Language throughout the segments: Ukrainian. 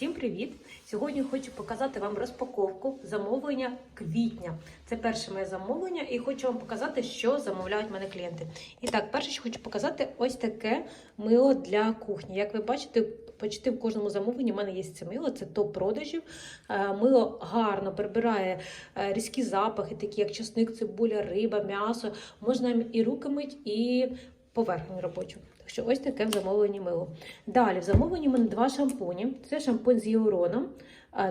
Всім привіт! Сьогодні хочу показати вам розпаковку замовлення квітня. Це перше моє замовлення, і хочу вам показати, що замовляють мене клієнти. І так, перше, що хочу показати, ось таке мило для кухні. Як ви бачите, почти в кожному замовленні в мене є це мило, це топ продажів. Е, Мило гарно прибирає е, різкі запахи, такі як чесник, цибуля, риба, м'ясо. Можна і руки мить, і поверхню робочу. Так що ось таке в замовленні мило. Далі в замовленні в мене два шампуні. Це шампунь з гіалуроном,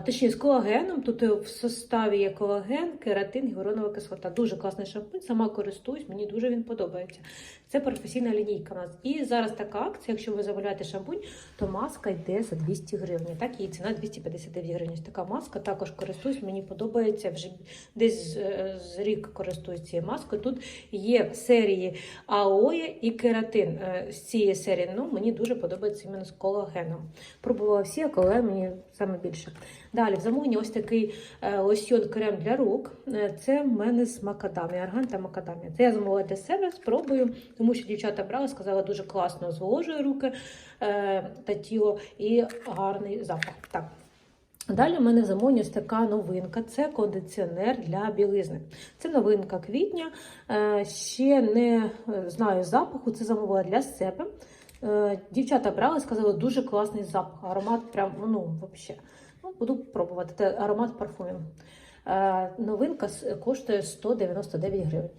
точніше з колагеном. Тут в составі є колаген, кератин, гіалуронова кислота. Дуже класний шампунь, сама користуюсь, мені дуже він подобається. Це професійна лінійка у нас. І зараз така акція, якщо ви замовляєте шампунь, то маска йде за 200 гривень. Так, її ціна 259 гривень. Така маска також користуюсь, мені подобається. Вже десь з, з рік користуюсь цією маскою. Тут є серії Аоє і кератин. Е, З цієї серії ну, мені дуже подобається іменно з колагеном. Пробувала всі, а колаген мені саме більше. Далі в замовленні ось такий е, лосьйон крем для рук. Е, Це в мене з макадамія, арган та макадамія. Це я замовила для себе, спробую, тому що дівчата брали, сказали, дуже класно зволожує руки е, та тіло і гарний запах. Так. Далі в мене в замовленні ось така новинка. Це кондиціонер для білизни. Це новинка квітня. Ще не знаю запаху, це замовила для себе. Дівчата брали, сказали, дуже класний запах. Аромат прям, ну, взагалі. Буду пробувати. Це аромат парфумів. Е, Новинка коштує 199 гривень.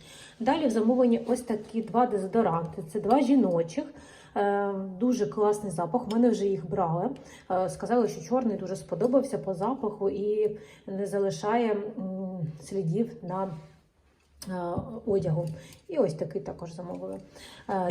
Далі в замовленні ось такі два дезодоранти. Це два жіночих. Е, Дуже класний запах. У мене вже їх брали. Е, Сказали, що чорний дуже сподобався по запаху і не залишає слідів на одягу. І ось такий також замовили.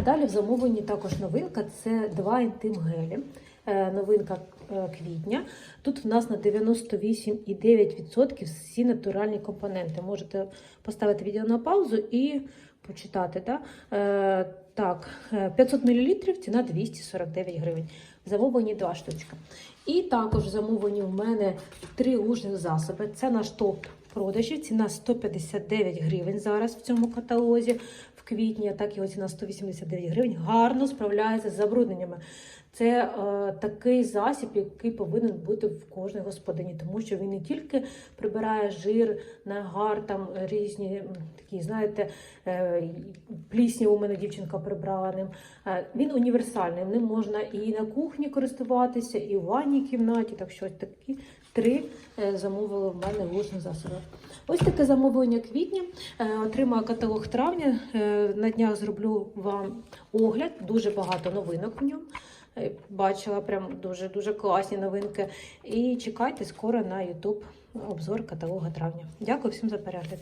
Далі в замовленні також новинка це два інтим-гелі. Е, Новинка е, квітня. Тут в нас на 98,9% всі натуральні компоненти. Можете поставити відео на паузу і почитати. Да? Е, так, е, 500 мл, ціна 249 гривень. В замовленні два штучки. І також в замовленні в мене три лужних засоби. Це наш топ продажів. Ціна 159 гривень зараз в цьому каталозі. Квітні, так його ціна 189 гривень. Гарно справляється з забрудненнями. Це е, такий засіб, який повинен бути в кожній господині, тому що він не тільки прибирає жир, нагар, там різні такі, знаєте, е, плісні у мене дівчинка прибрала ним. Е, він універсальний, ним можна і на кухні користуватися, і в ванній кімнаті. Так що такі три е, замовили в мене лужні засоби. Ось таке замовлення квітня. Е, Отримаю каталог травня. Е, На днях зроблю вам огляд. Дуже багато новинок в ньому. Бачила прям дуже дуже класні новинки. І чекайте скоро на YouTube обзор каталога травня. Дякую всім за перегляд.